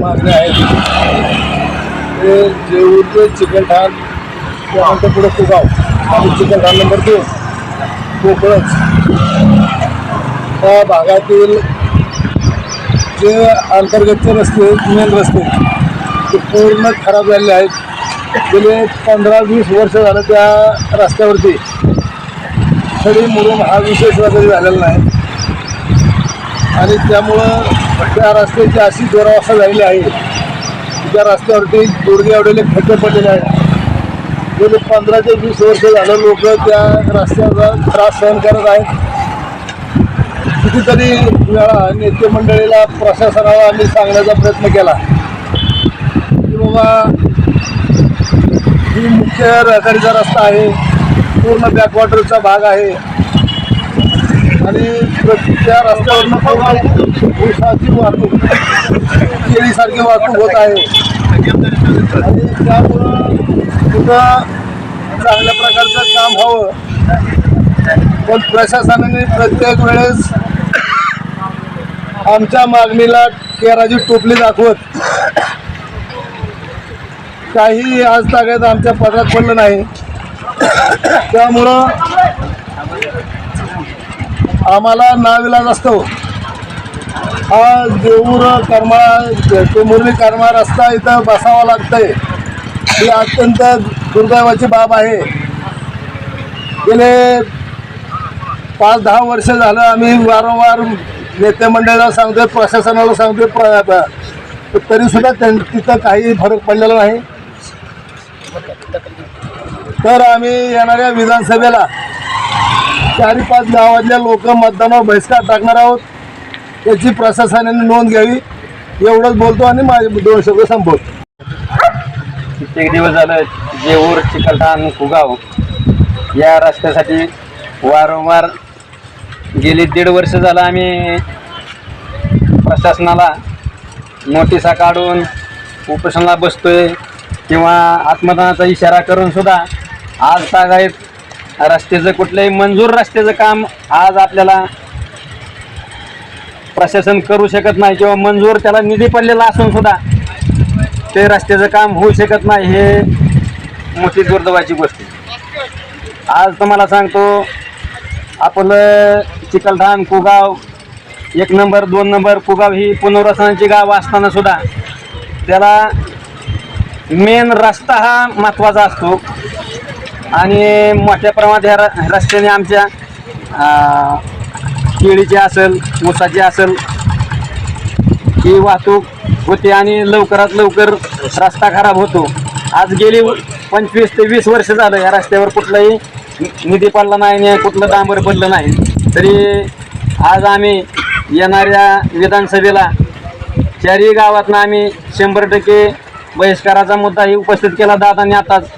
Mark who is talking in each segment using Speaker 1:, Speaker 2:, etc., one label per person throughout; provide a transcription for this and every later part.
Speaker 1: मागण्या आहेत ते जेऊरचे चिकन ठाण त्यानंतर चिकन नंबर दोन कोकणच त्या भागातील जे अंतर्गतचे रस्ते मेन रस्ते ते पूर्ण खराब झालेले आहेत. गेले पंधरा वीस वर्ष झालं त्या रस्त्यावरती. खडी मुरुम हा विशेष वगैरे झालेला नाही. आणि त्यामुळं त्या रस्त्याची अशी जोरावस्था झालेली आहे. त्या रस्त्यावरती गुडघे आवडलेले खड्डे पडलेले आहेत. गेले पंधरा ते वीस वर्ष झालं लोक त्या रस्त्याचा त्रास सहन करत आहेत. कितीतरी वेळा नेते मंडळीला प्रशासनाला आम्ही सांगण्याचा प्रयत्न केला. की बाबा ही मुख्य राखाडीचा रस्ता आहे पूर्ण बॅकवॉटरचा भाग आहे. आणि त्या रस्त्यावरनं पूर्ण ऊसाची वाहतूक केळीसारखी वाहतूक होत आहे. आणि त्यामुळं तिथं चांगल्या प्रकारचं काम व्हावं. पण प्रशासनाने प्रत्येक वेळेस आमच्या मागणीला केराची टोपली दाखवत. काही आज तागायत आमच्या पदरात पडलं नाही. त्यामुळं आम्हाला नाविलाज असतो. हा देऊर करमाळा टेंभुर्णी करमाळा रस्ता इथं बसावा लागतंय. ही अत्यंत दुर्दैवाची बाब आहे. गेले पाच दहा वर्ष झालं आम्ही वारंवार नेते मंडळाला सांगतोय प्रशासनाला सांगतोय प्र तरीसुद्धा त्यां तिथं काही फरक पडलेला नाही. तर आम्ही येणाऱ्या विधानसभेला चारी पाच गावातल्या लोक मतदानावर बहिष्कार टाकणार आहोत. त्याची प्रशासनाने नोंद घ्यावी. एवढंच बोलतो आणि माझे दोन शब्द संपवतो.
Speaker 2: कित्येक दिवस झालं जेऊर चिकलठाण कुगाव या रस्त्यासाठी वारंवार गेली दीड वर्ष झालं आम्ही प्रशासनाला नोटिसा काढून उपोषणाला बसतोय किंवा आत्मदानाचा इशारा करून सुद्धा आज तागायत रस्त्याचं कुठलंही मंजूर रस्त्याचं काम आज आपल्याला प्रशासन करू शकत नाही किंवा मंजूर त्याला निधी पडलेला असून सुद्धा ते रस्त्याचं काम होऊ शकत नाही हे मोठी दुर्दैवाची गोष्ट आहे. आज तुम्हाला सांगतो आपलं चिकलठाण कुगाव एक नंबर दोन नंबर कुगाव ही पुनर्वसनाची गाव असताना सुद्धा त्याला मेन रस्ता हा महत्त्वाचा असतो आणि मोठ्या प्रमाणात ह्या र- रस्त्याने आमच्या केळीची असेल ऊसाची असेल ही वाहतूक होते आणि लवकरात लवकर रस्ता खराब होतो आज गेली पंचवीस ते वीस वर्ष झालं या रस्त्यावर कुठलाही निधी पडला नाही आणि कुठलं डांबर पडलं नाही. तरी आज आम्ही येणाऱ्या विधानसभेला चारही गावातनं आम्ही शंभर टक्के बहिष्काराचा मुद्दाही उपस्थित केला दादांनी आताच.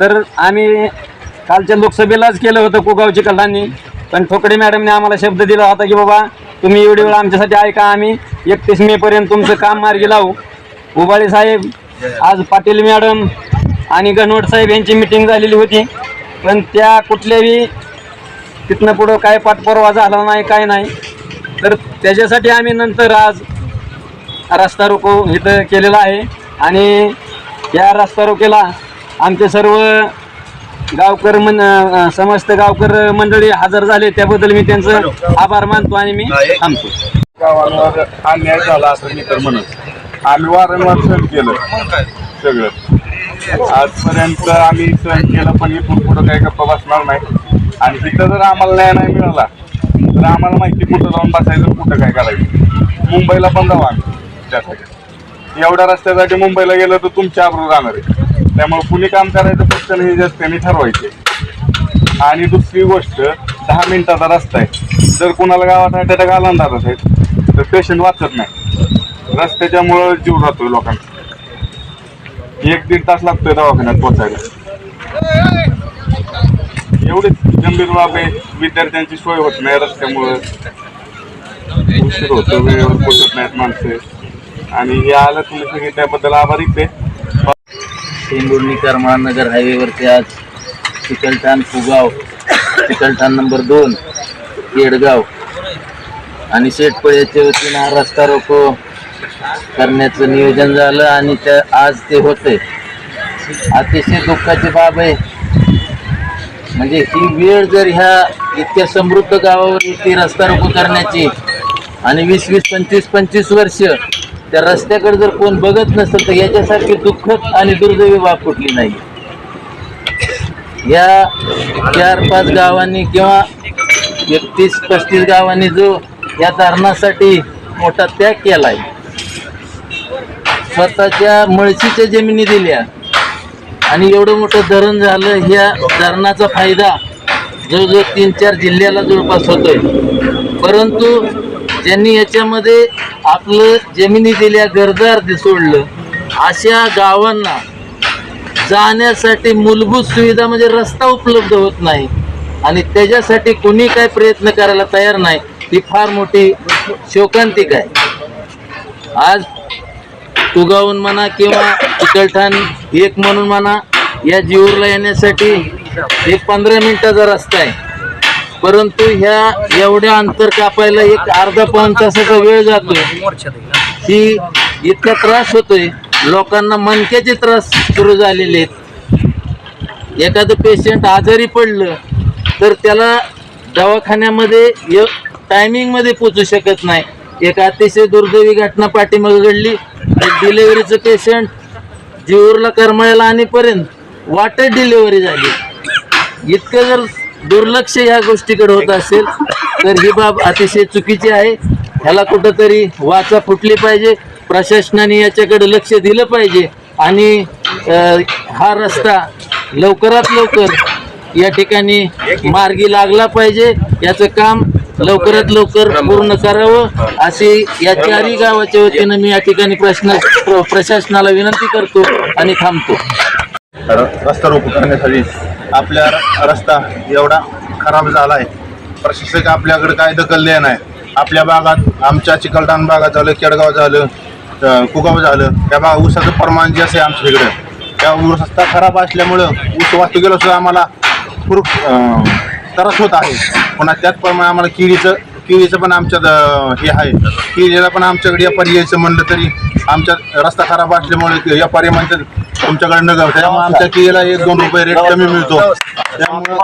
Speaker 2: तर आम्ही कालच्या लोकसभेलाच केलं होतं कुगावची कल्लांनी. पण ठोकडे मॅडमने आम्हाला शब्द दिला होता की बाबा तुम्ही एवढी वेळ आमच्यासाठी ऐका आम्ही एकतीस मेपर्यंत तुमचं काम मार्गी लावू. उबाळे साहेब आज पाटील मॅडम आणि गणवट साहेब यांची मिटिंग झालेली होती. पण त्या कुठल्याही तिथनं पुढं काय पाठपुरावा झाला नाही काय नाही. तर त्याच्यासाठी आम्ही नंतर आज रस्ता रोको इथं केलेला आहे. आणि या रस्ता रोकेला आमचे सर्व गावकर मन समस्त गावकर मंडळी हजर झाले. त्याबद्दल मी त्यांचं आभार मानतो आणि मी थांबतो.
Speaker 1: गावांवर अन्याय झाला असं मी तर म्हणत आम्ही वारंवार केलं. सगळं. आजपर्यंत आम्ही सहन केलं पण इथून पुढं काही गप्पा बसणार नाही. आणि तिथं जर आम्हाला न्याय नाही मिळाला तर आम्हाला माहिती कुठं जाऊन बसायचं कुठं काय करायचं. मुंबईला पण जाऊ आम्ही त्यासाठी. एवढ्या रस्त्यासाठी मुंबईला गेलं तर तुमच्या आबरू जाणार आहे. त्यामुळे कुणी काम करायचं फक्त हे जास्त त्यांनी ठरवायचे. आणि दुसरी गोष्ट दहा मिनिटाचा रस्ता आहे. जर कुणाला गावात हार्ट अटॅक आला ना साहेब तर पेशंट वाचत नाही. रस्त्याच्यामुळं जीव राहतोय लोकांचा. एक दीड तास लागतोय दवाखान्यात पोचायला
Speaker 3: एवढी गंभीर बाब आहे विद्यार्थ्यांची सोय होत नाही रस्त्यामुळं. उशीर होतो वेळेवर पोचत नाहीत माणसं. आणि हे आलं तुम्ही सगळे त्याबद्दल आभारीच आहे
Speaker 4: टेंभुर्णी करमाळ नगर हायवेवरती आज चिकलठाण फुगाव चिकलठाण नंबर दोन केडगाव आणि शेटपळ्याच्या वतीनं रस्ता रोको. करण्याचं नियोजन झालं आणि त्या आज ते होते अतिशय दुःखाची बाब आहे. म्हणजे ही वेळ जर ह्या इतक्या समृद्ध गावावर ती रस्ता रोको करण्याची आणि वीस वीस पंचवीस पंचवीस वर्ष त्या रस्त्याकडे जर कोण बघत नसेल तर याच्यासारखी दुःखद आणि दुर्दैवी बाब कुठली नाही. या चार पाच गावांनी किंवा एकतीस पस्तीस गावांनी जो या धरणासाठी मोठा त्याग केला आहे स्वतःच्या मळशीच्या जमिनी दिल्या. आणि एवढं मोठं धरण झालं ह्या धरणाचा फायदा जवळजवळ तीन चार जिल्ह्याला जवळपास होतोय. परंतु ज्यांनी याच्यामध्ये आपलं जमिनी दिल्या गरजार सोडलं अशा गावांना जाण्यासाठी मूलभूत सुविधा म्हणजे रस्ता उपलब्ध होत नाही. आणि त्याच्यासाठी कोणी काय प्रयत्न करायला तयार नाही ही फार मोठी शोकांतिक आहे. आज तुगावून म्हणा किंवा चिकलठाण एक म्हणून म्हणा या जीवरला येण्यासाठी एक पंधरा मिनिटाचा रस्ता आहे परंतु ह्या एवढ्या अंतर कापायला एक अर्धा पाऊण तासाचा वेळ जातो. ही इतका त्रास होतोय लोकांना मनक्याचे त्रास सुरू झालेले आहेत. एखादं पेशंट आजारी पडलं तर त्याला दवाखान्यामध्ये टायमिंगमध्ये पोचू शकत नाही. एक अतिशय दुर्दैवी घटना पाठीमागे घडली एक डिलेवरीचं पेशंट जीवरला करमळ्याला आणीपर्यंत वाटत डिलेवरी झाली. इतकं जर दुर्लक्ष या गोष्टीकडे होत असेल तर ही बाब अतिशय चुकीची आहे. ह्याला कुठंतरी वाचा फुटली पाहिजे प्रशासनाने याच्याकडे लक्ष दिलं पाहिजे आणि हा रस्ता लवकरात लवकर या ठिकाणी मार्गी लागला पाहिजे. याचं काम लवकरात लवकर पूर्ण करावं. अशी या चारही गावाच्या वतीनं मी या ठिकाणी प्रश्न प्र- प्रशासनाला विनंती करतो आणि थांबतो.
Speaker 5: रस्ता रोको करण्यासाठी आपल्या रस्ता एवढा खराब झाला आहे प्रशासक आपल्याकडे काय दखल द्या नाही. आपल्या भागात आमच्या चिकलठाण भागात झालं केडगाव झालं कुगाव झालं त्या भाग ऊसाचं प्रमाण जे आहे आमच्या इकडं. त्या ऊस रस्ता खराब असल्यामुळं ऊस वाहतूक गेलो सुद्धा आम्हाला खूप त्रास होत आहे. पुन्हा त्याचप्रमाणे आम्हाला किडीचं किडीचं पण आमच्या हे आहे. किडीला पण आमच्याकडे व्यापारी यायचं म्हणलं तरी आमच्या रस्ता खराब असल्यामुळे व्यापारी म्हणतात तुमच्याकडे न गाव त्यामुळे आमच्या किडीला एक दोन रुपये रेट कमी मिळतो. त्यामुळे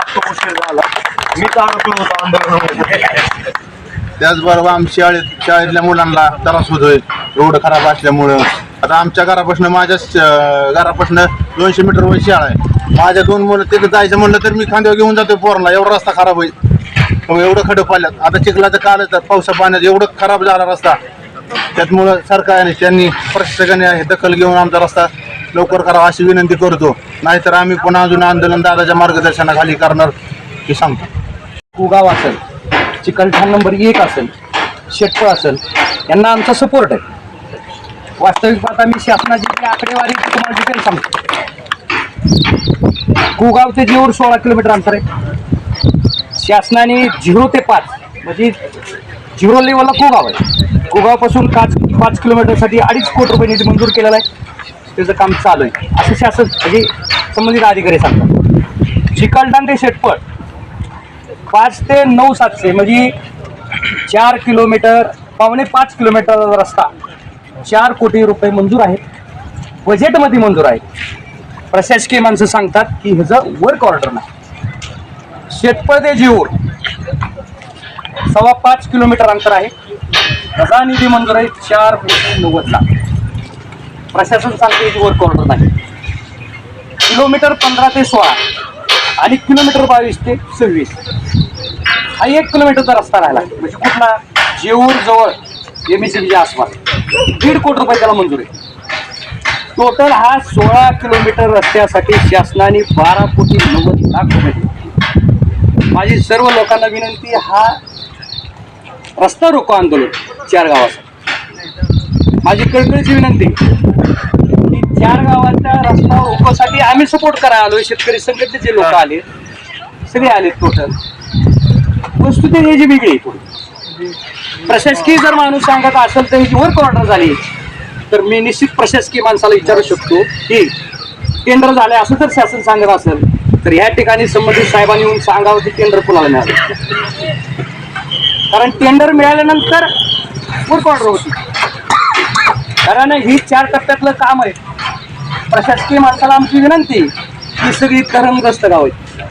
Speaker 5: त्याचबरोबर आमच्या शाळेत शाळेतल्या मुलांना त्रास होतोय. रोड खराब असल्यामुळं. आता आमच्या घरापासून माझ्या घरापासून दोनशे मीटर वर शाळा आहे. माझ्या दोन मुलं तिथं जायचं म्हणलं तर मी खांद्यावर घेऊन जातो पोरला एवढा रस्ता खराब होईल मग एवढं खडं पाल्यात आता चिखलाचं काल तर पावसा पाण्यात एवढं खराब झाला रस्ता. त्यामुळं सरकारने त्यांनी प्रशासकाने हे दखल घेऊन आमचा रस्ता लवकर करावा अशी विनंती करतो. नाहीतर आम्ही पुन्हा अजून आंदोलन दादाच्या मार्गदर्शनाखाली करणार हे सांगतो.
Speaker 6: कुगाव असेल. चिकलठाण नंबर एक असेल शेटपळ असेल यांना आमचा सपोर्ट आहे. वास्तविक पाहता मी शासनाची जी आकडेवारी ती तुम्हाला डिटेल सांगतो. कुगाव ते जीवर सोळा किलोमीटर अंतर आहे. शासनाने झिरो ते पाच म्हणजे झिरो लेवलला कुगाव आहे. कुगावपासून पाच पाच किलोमीटरसाठी अडीच कोटी रुपये निधी मंजूर केलेला आहे. त्याचं काम चालू आहे. असं शासन म्हणजे संबंधित अधिकारी सांगतात. चिकलठाण ते शेटपळ पाच ते नऊ सातशे म्हणजे चार किलोमीटर पावणे पाच किलोमीटर रस्ता चार कोटी रुपये मंजूर आहेत बजेटमध्ये मंजूर आहे. प्रशासकीय माणसं सांगतात की ह्याचं वर्क ऑर्डर नाही. शेतपदे ते सव्वा पाच किलोमीटर अंतर आहे. त्याचा निधी मंजूर आहे चार कोटी नव्वद लाख. प्रशासन सांगते की वर्क ऑर्डर नाही. किलोमीटर पंधरा ते सोळा. आणि किलोमीटर बावीस ते सव्वीस. हा एक किलोमीटरचा रस्ता राहिला म्हणजे कुठला? जेऊर जवळ एम एस आसपास. दीड कोटी रुपये त्याला मंजूर आहे. टोटल हा सोळा किलोमीटर रस्त्यासाठी शासनाने बारा कोटी नव्वद लाख रुपये दिले. माझी सर्व लोकांना विनंती हा रस्ता रोको आंदोलन चार गावाचा माझी कळकळीची विनंती चार गावांचा रस्ता रोकोसाठी आम्ही सपोर्ट करायला आलो शेतकरी संघटनेचे लोक आले सगळे आले टोटल वस्तुस्थिती ह्याची वेगळी आहे प्रशासकीय जर माणूस सांगत असेल तर ह्याची वर्क ऑर्डर झाली. तर मी निश्चित प्रशासकीय माणसाला विचारू शकतो की टेंडर झाले असं जर शासन सांगत असेल तर ह्या ठिकाणी संबंधित साहेबांनी येऊन सांगावं की टेंडर कुणाला मिळालं. कारण टेंडर मिळाल्यानंतर वर्क ऑर्डर होती. कारण ही चार टप्प्यातलं काम आहे. प्रशासकीय माणसाला आमची विनंती ही सगळी धरणग्रस्त गाव आहेत.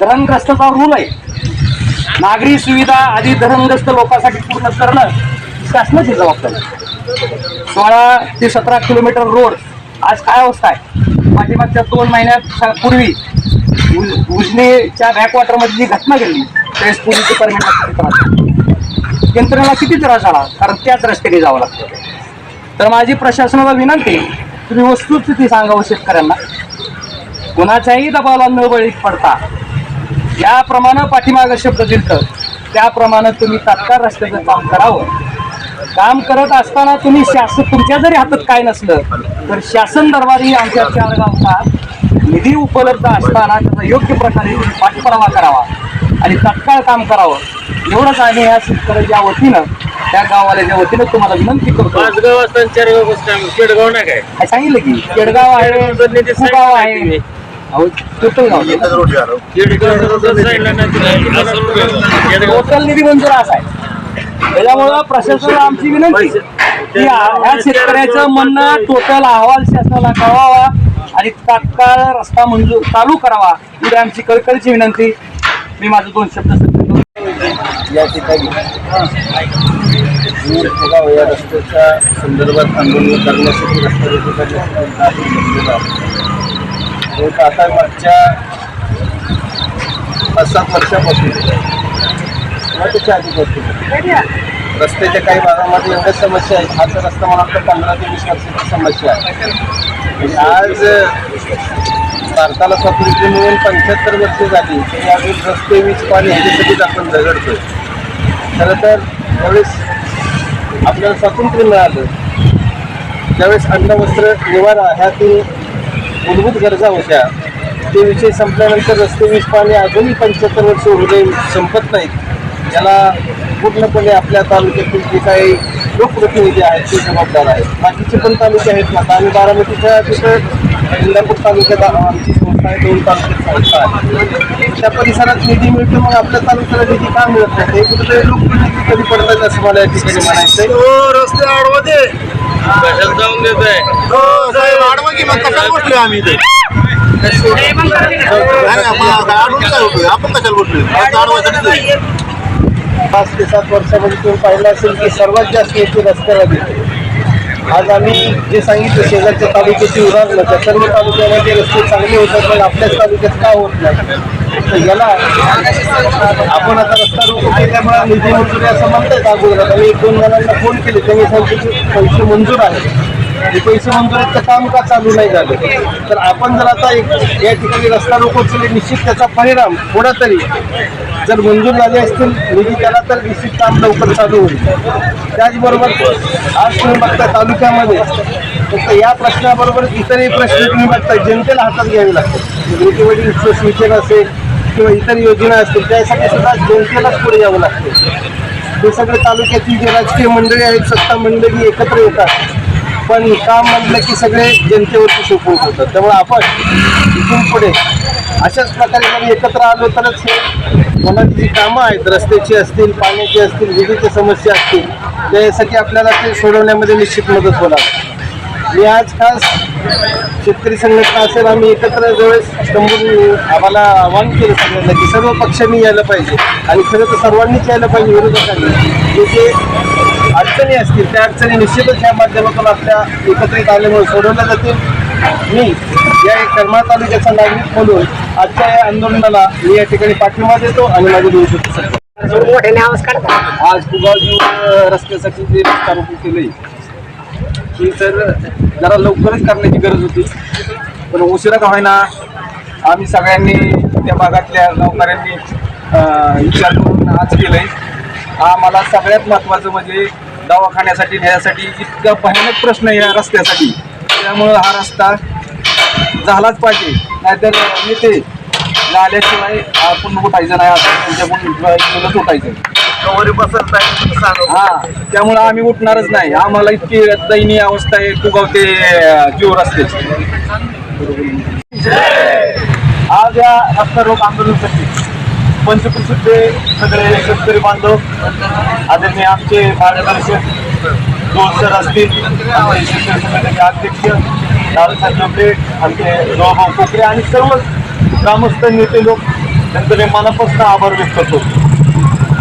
Speaker 6: धरणग्रस्तचा रूल आहे. नागरी सुविधा आधी धरणग्रस्त लोकांसाठी पूर्ण करणं शासनाची जबाबदारी सोळा ते सतरा किलोमीटर रोड आज काय अवस्था आहे? पाठीमागच्या दोन महिन्यात स- पूर्वी उजनीच्या बॅकवॉटरमध्ये जी घटना घडली त्यावेळेस पोलीसचे परमिट यंत्रणेला किती त्रास झाला? कारण त्याच रस्त्याने जावं लागतं. तर माझी प्रशासनाला विनंती तुम्ही वस्तुस्थिती सांगावं शेतकऱ्यांना. कुणाच्याही दबावाला न बळी पडता. ज्याप्रमाणे पाठीमागं शब्द दिलतं त्याप्रमाणे तुम्ही तात्काळ रस्त्याचं काम करावं. काम करत असताना तुम्ही शासन तुमच्या जरी हातात काय नसलं तर शासन दरबारी आमच्या चार गावचा निधी उपलब्ध असताना त्याचा योग्य प्रकारे पाठपुरावा करावा आणि तत्काळ काम करावं. एवढंच आम्ही ह्या शेतकऱ्याच्या वतीनं त्या गाववाल्याच्या वतीनं तुम्हाला विनंती करतो.
Speaker 7: गाव असताना चार गाव पेडगाव नाही काय?
Speaker 6: काय सांगितलं की? केडगाव आहे. गाव आहे. अहो टोटल गाव टोटल निधी मंजूर असा आहे. त्याच्यामुळं प्रशासनाला आमची विनंती की ह्या शेतकऱ्याचं म्हणणं टोटल अहवाल शासनाला कळवावा आणि तात्काळ रस्ता मंजूर चालू करावा. एवढी आमची कळकळीची विनंती. मी माझं दोन शब्द.
Speaker 8: या ठिकाणी. गाव या रस्त्याच्या संदर्भात आंदोलन करण्यासाठी रस्ता रोको करण्यासाठी आपण बसलेलो आहोत. एक आता मागच्या पाच सात वर्षापासून किंवा त्याच्या आधीपासून रस्त्याच्या काही भागामध्ये एवढ्याच समस्या आहेत. हा तर रस्ता मला वाटतं पंधरा ते वीस वर्षाची समस्या आहे. आज भारताला स्वातंत्र्य मिळून पंच्याहत्तर वर्षे झाली तरी अजून रस्ते वीज पाणी ह्याच्यासाठीच आपण झगडतोय. खरं तर ज्यावेळेस आपल्याला स्वातंत्र्य मिळालं. त्यावेळेस अन्न वस्त्र निवारा ह्या तीन मूलभूत गरजा होत्या ते विषय संपल्यानंतर रस्ते वीज पाणी अजूनही पंच्याहत्तर वर्ष उरले संपत नाहीत. याला पूर्णपणे आपल्या तालुक्यातील जे काही लोकप्रतिनिधी आहेत ते जबाबदार आहेत. बाकीचे पण तालुके आहेत ना. आणि बारामतीच्या तिथं इंदापूर तालुक्यात आमची संस्था आहे दोन तालुक्यात संस्था आहे. त्या परिसरात निधी मिळतो मग आपल्या तालुक्याला निधी का मिळत नाही? हे कुठेतरी लोकप्रतिनिधी कधी पडतात असं मला या ठिकाणी म्हणायचं आहे रस्ते आडवा दे
Speaker 7: जाऊन देत आहे?
Speaker 8: हो साहेब आडवा की मग कशाला आम्ही आपण कशाला बसलोय पाच ते सात वर्षामध्ये तुम्ही पाहिलं असेल की सर्वात जास्त येथे रस्त्याला दिसते आज आम्ही जे सांगितलं शेजारच्या तालुक्याची उदाहरणं त्या सर्व तालुक्यामध्ये रस्ते चांगले होतात पण आपल्याच तालुक्यात का होत नाही? तर याला आपण आता रस्ता रोको केल्यामुळे निधी मंजुरी असं म्हणतात अगोदर आम्ही एक दोन जणांना फोन केले त्यांनी सांगितले की पैसे मंजूर आहेत. हे पैसे मंजुरीचं काम का चालू नाही झालं? तर आपण जर आता एक या ठिकाणी रस्ता रोको केले निश्चित त्याचा परिणाम थोडा तरी जर मंजूर झाले असतील निधी त्याला तर निश्चित काम लवकर चालू होईल. त्याचबरोबर आज तुम्ही बघता तालुक्यामध्ये फक्त या प्रश्नाबरोबर इतरही प्रश्न तुम्ही बघता जनतेला हातात घ्यावे लागतात वडील सिंचन असेल किंवा इतर योजना असतील त्यासाठी सुद्धा जनतेलाच पुढे यावं लागतं. हे सगळे तालुक्यातील जे राजकीय मंडळी आहेत सत्ता मंडळी एकत्र येतात. पण काम म्हटलं की सगळे जनतेवरती सोपवून होतात त्यामुळे आपण इथून पुढे अशाच प्रकारे जर एकत्र आलो तरच हे कोणाची जी कामं आहेत रस्त्याची असतील पाण्याची असतील विजेच्या समस्या असतील त्यासाठी आपल्याला ते सोडवण्यामध्ये निश्चित मदत होणार. मी आज खास शेतकरी संघटना असेल आम्ही एकत्र ज्यावेळेस स्तंभून आम्हाला आवाहन केलं सांगितलं की सर्व पक्षांनी यायला पाहिजे. आणि खरं तर सर्वांनीच यायला पाहिजे विरोधकांनी. जे जे अडचणी असतील त्या अडचणी निश्चितच या माध्यमातून आपल्या एकत्रित आल्यामुळे सोडवल्या जातील. मी या एक करमाळ तालुक्याचा नागरिक म्हणून आजच्या या आंदोलनाला मी या ठिकाणी पाठिंबा देतो आणि माझे शब्द सांगतो.
Speaker 9: आज कुगावजी रस्त्यासाठी जे रस्ता रोको केलंय ही तर जरा लवकरच करण्याची गरज होती. पण उशिरा का होईना आम्ही सगळ्यांनी त्या भागातल्या गावकऱ्यांनी विचार करून आज केलंय. आम्हाला सगळ्यात महत्त्वाचं म्हणजे दवाखान्यासाठी न्यायासाठी इतका भयानक प्रश्न आहे या रस्त्यासाठी. त्यामुळं हा रस्ता झालाच पाहिजे. नाहीतर नेते
Speaker 10: झाल्याशिवाय आपण उठायचं नाही. असं तुमच्याकडून उठायचं हा त्यामुळे आम्ही उठणारच नाही. आम्हाला इतकी दयनीय अवस्था आहे कुगावते जीव रस्त्याची आज या रस्ता रोग आंदोलनासाठी पंचकृषीचे सगळे शेतकरी बांधव आदरणीय आमचे मार्गदर्शक दोन सर असतील आमचे शेतकरी संघटनेचे अध्यक्ष लालसाहेब जोपडे आमचे जवाभाऊ कोकरे आणि सर्व ग्रामस्थ नेते लोक त्यांचं मी मनापासून आभार व्यक्त करतो.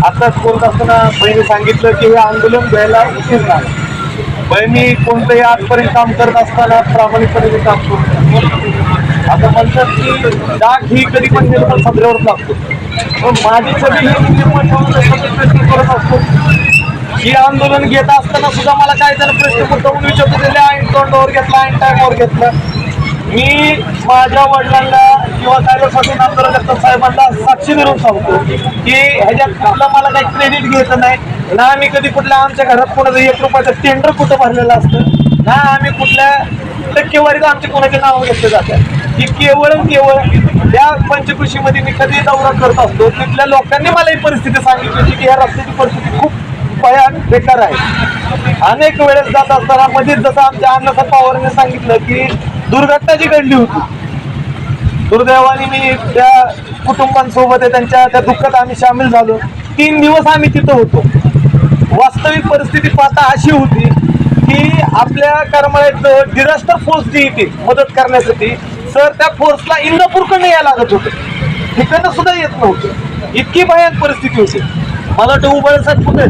Speaker 10: आताच बोलत असताना बहिणी सांगितलं की हे आंदोलन घ्यायला उशीर झाला बहिणी कोणतंही आजपर्यंत काम करत असताना प्रामाणिकपणे काम करतो आता म्हणतात की डाग ही कधी पण निर्मळ सदऱ्यावर लागतो. पण माझी छबी ही निर्मळ ठेवण्याचा प्रयत्न करत असतो ही आंदोलन घेत असताना सुद्धा मला काय झालं प्रश्न मुद्दावून विचारतो त्याला ऐन तोंडावर घेतला ऐन टाईमवर घेतलं. मी माझ्या वडिलांना किंवा साहेबांसाठी आंदोलन जगताप साहेबांना साक्षी धरून सांगतो की ह्याच्यात कुठलं मला काही क्रेडिट घ्यायचं नाही. ना आम्ही कधी कुठल्या आमच्या घरात कोणाचं एक रुपयाचं टेंडर कुठं भरलेलं असतं ना आम्ही कुठल्या टक्केवारीत आमचे कोणाचे नावं घेतले जातात की केवळ केवळ त्या पंचकृषीमध्ये मी कधी दौरा करत असतो तिथल्या लोकांनी मला ही परिस्थिती सांगितली होती की ह्या रस्त्याची परिस्थिती खूप भयान बेकार आहे अनेक वेळेस जात असताना मध्येच जसं आमच्या अण्णासाहेब पवारने सांगितलं की दुर्घटना जी घडली होती दुर्दैवाने मी त्या कुटुंबांसोबत त्यांच्या त्या दुःखात आम्ही सामील झालो. तीन दिवस आम्ही तिथं होतो. वास्तविक परिस्थिती पाहता अशी होती की आपल्या करमाळ्यात डिझास्टर फोर्स जी येते मदत करण्यासाठी सर त्या फोर्सला इंदापूरकडनं यायला लागत होतं. तिकडनं सुद्धा येत नव्हतं. इतकी भयान परिस्थिती होती. मला वाटतं उबाळे साहेब कुठे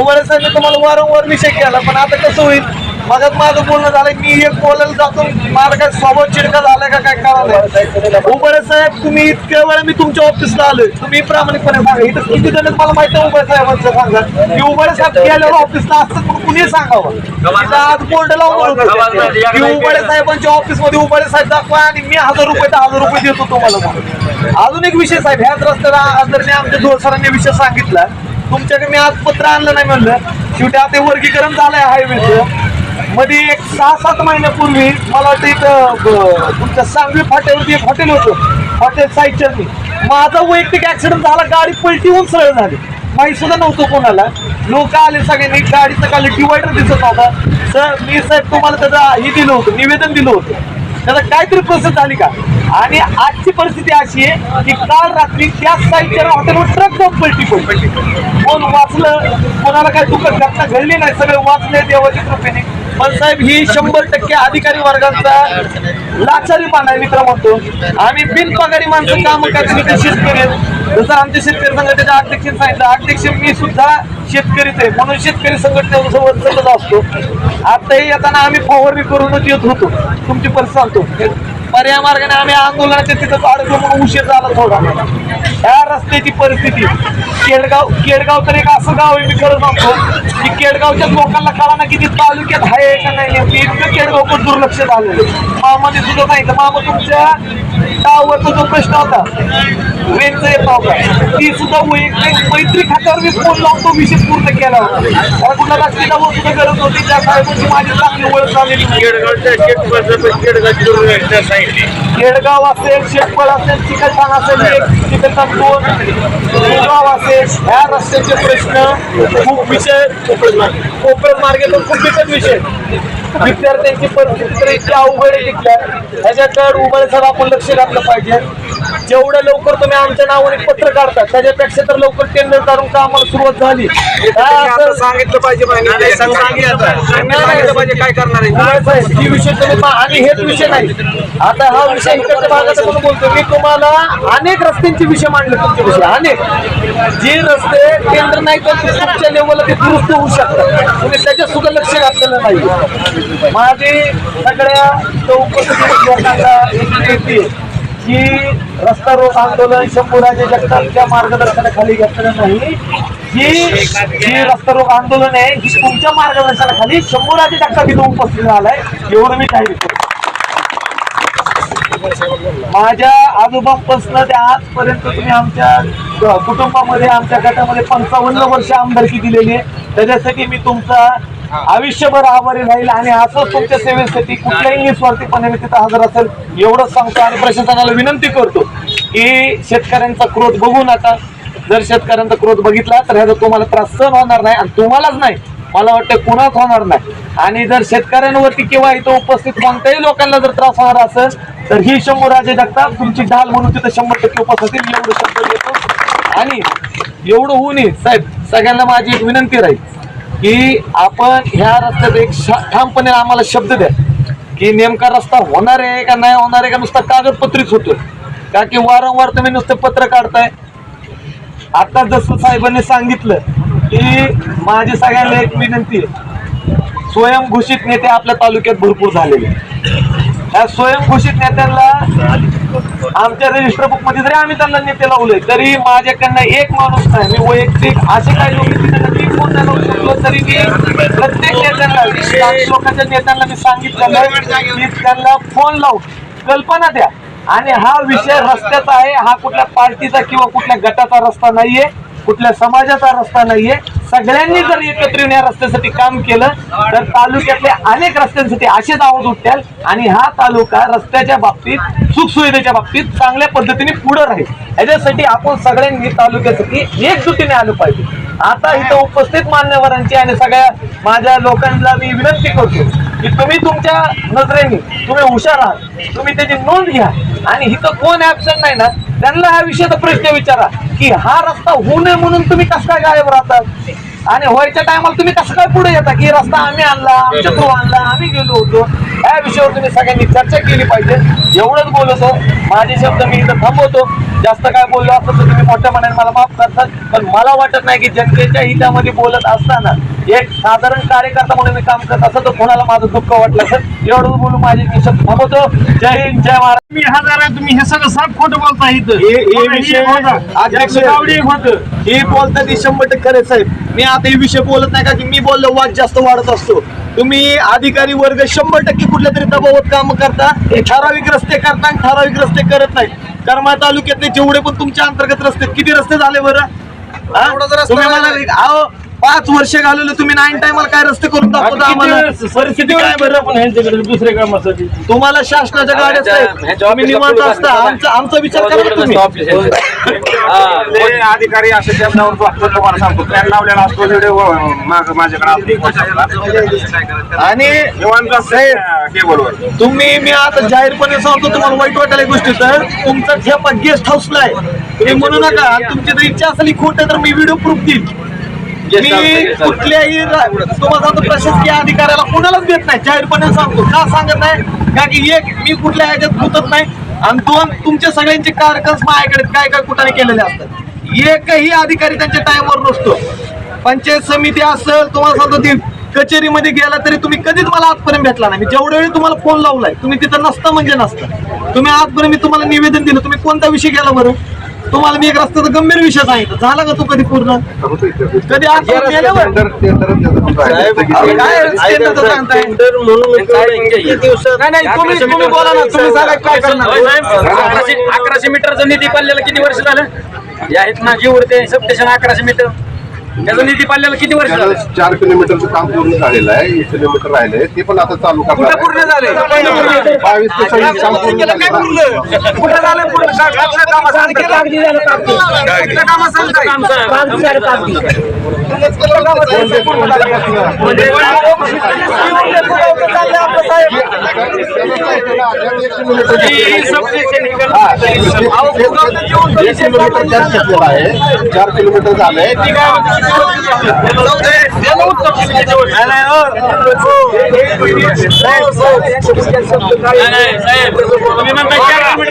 Speaker 10: उबाळे साहेबने तुम्हाला वारंवार विषय केला पण आता कसं होईल? माझ्यात माझं बोलणं झालं मी एक बोलायला जातो. माझा काय स्वभाव चिडका झालाय का काय करा उबळे साहेब तुम्ही इतक्या वेळा मी तुमच्या ऑफिसला आलोय. तुम्ही प्रामाणिकपणे सांगा. इथं किती जण मला माहिती आहे उबाळे साहेबांचं? सांगा. की उबाळे साहेब गेल्यावर ऑफिसला असतं म्हणून कुणी सांगावं? आज बोर्ड लावून की उबाळे साहेबांच्या ऑफिसमध्ये उबाळे साहेब दाखवा आणि मी हजार रुपये दहा हजार रुपये देतो तुम्हाला म्हणून. अजून एक विषय साहेब ह्याच रस्त्याला आदरणीय आमच्या दोन विषय सांगितला. तुमच्याकडे मी आज पत्र आणलं नाही म्हणलं. शेवटी आता वर्गीकरण झालंय हायवेचं मध्ये एक सहा सात महिन्यापूर्वी मला वाटतं इथं तुमच्या सांगवी फाट्यावरती एक हॉटेल होतं. हॉटेल साईडच्या माझा वैयक्तिक ऍक्सिडेंट झाला गाडी पलटी होऊन सरळ झाली. माहीत सुद्धा नव्हतं कोणाला. लोक आले सगळ्यांनी गाडीचं खाली डिवायडर दिसत नव्हता. सर मी साहेब तुम्हाला त्याचं हे दिलं होतं निवेदन दिलं होतं. त्याला काहीतरी प्रोसेस झाली का? आणि आजची परिस्थिती अशी आहे की काल रात्री त्याच साईडच्या हॉटेलवर ट्रक जाऊन पलटी पडली. कोण वाचलं कोणाला काय दुःख घटना घडली नाही सगळे वाचले देवाच्या कृपेने. पण साहेब ही शंभर टक्के अधिकारी वर्गाचा लाचारी पाना मित्र म्हणतो. आम्ही बिनपगारी माणसं काम करते ते शेतकरी जसं आमच्या शेतकरी संघटनेच्या अध्यक्ष सांगितलं अध्यक्ष मी सुद्धा शेतकरीच आहे. म्हणून शेतकरी संघटनेसोबत चालत असतो. आताही येताना आम्ही फवारणी करूनच येत होतो. तुमची परिस्थिती सांगतो. पर्याय मार्गाने आम्ही आंदोलनाच्या तिथं अडकलो म्हणून उशीर झाला थोडा. ह्या रस्त्याची परिस्थिती. केडगाव केडगाव तर एक असं गाव आहे मी खरं सांगतो. की केडगावच्या लोकांना कळा ना किती तालुक्यात आहे का नाही नेमकी इतकं केडगावकडे दुर्लक्ष झालं. मामाने सुद्धा तर मामा तुमच्या टावरचा जो प्रश्न होता वेगचा येत नव्हता ती सुद्धा वैयक्तिक मैत्री खात्यावर मी फोन लावून तो विषय पूर्ण केला होता. त्याला कुठला राष्ट्रीय सुद्धा गरज होती त्या साहेबांची माझी चांगली ओळख झालेली केडगाव असेल शेतपळ असेल चिकलठाण असेल एक चिकलठाण दोन. गाव असेल ह्या रस्त्याचे प्रश्न खूप विषय कोकण मार्गे. पण खूप बिकट विषय विद्यार्थ्यांची परिस्थिती तर इतकी अवघड आहे तिथल्या. ह्याच्याकडे उभारण्यासाठी आपण लक्ष घातलं पाहिजे. जेवढं लवकर तुम्ही आमच्या नावाने पत्र काढतात त्याच्यापेक्षा तर लवकर टेंडर काढून कामाला सुरुवात झाली.
Speaker 2: सांगितलं पाहिजे सांगितलं पाहिजे. काय करणार
Speaker 10: ही विषय तुम्ही आणि हेच विषय नाही. आता हा विषय इकडच्या भागाचा म्हणून बोलतो. मी तुम्हाला अनेक रस्त्यांचे विषय मांडले तुमचे विषय अनेक. जे रस्ते केंद्र नाही तर तुमच्या लेवलला ते दुरुस्त होऊ शकतात. तुम्ही त्याच्यात सुद्धा लक्ष घातलेलं नाही. माझी सगळ्या चौकशी लोकांना एक विनंती की रस्ता रोक आंदोलन शंभूराजे जगतापच्या मार्गदर्शनाखाली घेतलेलं नाही. ही जी रस्ता रोक आंदोलन आहे ही तुमच्या मार्गदर्शनाखाली शंभूराजे जगताप इथं उपस्थित झालाय. एवढं मी जाहीर करतो माझ्या आजोबापासनं ते आजपर्यंत तुम्ही आमच्या कुटुंबामध्ये आमच्या गटामध्ये पंचावन्न वर्ष आमदारकी दिलेली आहे. त्याच्यासाठी मी तुमचा आयुष्यभर आभारी राहील आणि असंच तुमच्या सेवेसाठी कुठल्याही निस्वार्थीपणे तिथं हजर असेल एवढंच सांगतो आणि प्रशासनाला विनंती करतो की शेतकऱ्यांचा क्रोध बघू नका. जर शेतकऱ्यांचा क्रोध बघितला तर ह्याचा तुम्हाला त्रास सहन होणार नाही आणि तुम्हालाच नाही. मला वाटतं कुणाच होणार नाही. आणि जर शेतकऱ्यांवरती किंवा इथं उपस्थित कोणत्याही लोकांना जर त्रास होणार असेल तर ही शंभू राजे जगताप तुमची ढाल म्हणून तिथं शंभर टक्के उपस्थित एवढं शब्द देतो. आणि एवढं होऊ नये साहेब सगळ्यांना माझी एक विनंती राहील. की आपण ह्या रस्त्यात एक शा- ठामपणे आम्हाला शब्द द्या. की नेमका रस्ता होणार आहे का नाही होणार आहे का नुसता कागदपत्रीच होतोय. का की वारंवार तुम्ही नुसतं पत्र काढताय? आता जसं साहेबांनी सांगितलं की माझी सगळ्यांना एक विनंती आहे. स्वयंघोषित नेते आपल्या तालुक्यात भरपूर झालेले या स्वयंघोषित नेत्यांना आमच्या रजिस्टर बुकमध्ये जरी आम्ही त्यांना नेते लावले तरी माझ्याकडनं एक माणूस नाही. मी वैयक्तिक असे काही लोक लावू शकलो तरी मी प्रत्येक नेत्यांना काही लोकांच्या नेत्यांना मी सांगितलेलं आहे की त्यांना फोन लावून कल्पना द्या. आणि हा विषय रस्त्याचा आहे हा कुठल्या पार्टीचा किंवा कुठल्या गटाचा रस्ता नाहीये. कुठल्या समाजाचा रस्ता नाहीये. सगळ्यांनी जर एकत्र येऊन या रस्त्यासाठी काम केलं तर तालुक्यातल्या अनेक रस्त्यांसाठी असेच आवाज उठत्याल आणि हा तालुका रस्त्याच्या बाबतीत सुखसुविधेच्या बाबतीत चांगल्या पद्धतीने पुढे राहील. याच्यासाठी आपण सगळ्यांनी तालुक्यासाठी एकजुटीने आलं पाहिजे. आता इथं उपस्थित मान्यवरांची आणि सगळ्या माझ्या लोकांना मी विनंती करतो की तुम्ही तुमच्या नजरेने तुम्ही हुशार आहात. तुम्ही त्याची नोंद घ्या. आणि इथं कोण ऍबसेंट नाही ना त्यांना हा विषयाचा प्रश्न विचारा की हा रस्ता होऊ नये म्हणून तुम्ही कसं काय गायब राहतात? आणि व्हायच्या टायमाला तुम्ही कसं काय पुढे येता की रस्ता आम्ही आणला आमच्या थ्रू आणला आम्ही गेलो होतो? या विषयावर तुम्ही सगळ्यांनी चर्चा केली पाहिजे. एवढंच बोलतो. माझे शब्द मी इथं थांबवतो. जास्त काय बोललो असं तर तुम्ही मोठ्या मनाने मला माफ करतात. पण मला वाटत नाही की जनतेच्या हितामध्ये बोलत असताना एक साधारण कार्यकर्ता म्हणून मी काम करत असं तर कोणाला माझं दुःख वाटलं असेल एवढं बोलून माझे मी शब्द थांबवतो. जय हिंद जय महाराज
Speaker 1: मी हजार आहे तुम्ही हे सगळं साफ खोटं बोलता इथं.
Speaker 10: हे विषय अध्यक्ष बोलतात ते शंभर टक्के खरे साहेब मी आता हे विषय बोलत नाही का की मी बोललो वाद जास्त वाढत असतो. तुम्ही अधिकारी वर्ग शंभर टक्के कुठल्या तरी दबावात काम करता हे ठराविक रस्ते करता आणि ठराविक रस्ते करत नाही करमाळ तालुक्यातले जेवढे पण तुमच्या अंतर्गत रस्ते किती रस्ते झाले बरं? हा? तुम्ही मला अहो पाच वर्ष घालवले तुम्ही नाईन टायमाला काय रस्ते करून दाखवता आम्हाला? परिस्थिती काय बरं
Speaker 1: पण ह्यांच्याकडे दुसऱ्या कामासाठी?
Speaker 10: तुम्हाला शासनाच्या गाड्या आहेत. तुम्ही निवांत असता. आमचा आमचा विचार करा तुम्ही.
Speaker 3: अधिकारी असे बघतो तुम्हाला सांगतो. प्लॅन लावलेला असतो व्हिडिओ माग माझ्याकडे
Speaker 10: आणि
Speaker 3: निवांत असते टेबलवर
Speaker 10: तुम्ही मी आता जाहीरपणे सांगतो तुम्हाला वाईट वाटायला गोष्ट तर तुमचा ठेपा गेस्ट हाऊसला आहे. तुम्ही म्हणू नका तुमची जर इच्छा असली खोट तर मी व्हिडिओ प्रूफ देईल मी कुठल्याही तुम्हाला सांगतो प्रशासकीय अधिकाऱ्याला कोणालाच देत नाही. जाहीरपणे सांगतो. का सांगत नाही? का की एक मी कुठल्या ह्याच्यात गुतत नाही. आणि दोन तुमच्या सगळ्यांचे कार्यक्रम माझ्याकडे काय काय कुठाने केलेले असतात. एकही अधिकारी त्यांच्या टाइमवर नसतो. पंचायत समिती असेल तुम्हाला सांगतो ती कचेरीमध्ये गेला तरी तुम्ही कधीच मला आजपर्यंत भेटला नाही. मी जेवढ्या वेळी तुम्हाला फोन लावलाय तुम्ही तिथं नसता म्हणजे नसता. तुम्ही आजपर्यंत मी तुम्हाला निवेदन दिलं तुम्ही कोणता विषय केला बरं? तुम्हाला मी एक रस्त्याचा गंभीर विषय सांगितलं. झाला का तो कधी पूर्ण? कधी आज गेल्यावर काय टेंडरचं सांगताय नाही नाही तुम्ही तुम्ही बोला ना तुम्ही सांगा काय करणार?
Speaker 2: अकराशे मीटरचा निधी पाडलेला किती वर्ष झालं? या आहेत ना जीवर ते सबस्टेशन अकराशे मीटर. त्याचा निधी किती वर्ष झालं?
Speaker 8: चार किलोमीटरचं काम पूर्ण झालेलं आहे एक किलोमीटर राहिलंय. ते पण आता चालू
Speaker 10: कुठं पूर्ण झाले
Speaker 8: बावीस ते सव्वीस काम पूर्ण झालेलं आहे.
Speaker 10: कुठं झालं पूर्ण? का- कुठलं कामं सांगताय? कुठलं कामं. सांगताय?
Speaker 8: एक किलोमीटर जास्त घेतलेलं आहे. चार किलोमीटर झालंय.
Speaker 10: हो.
Speaker 2: चार किलोमीटर Saib,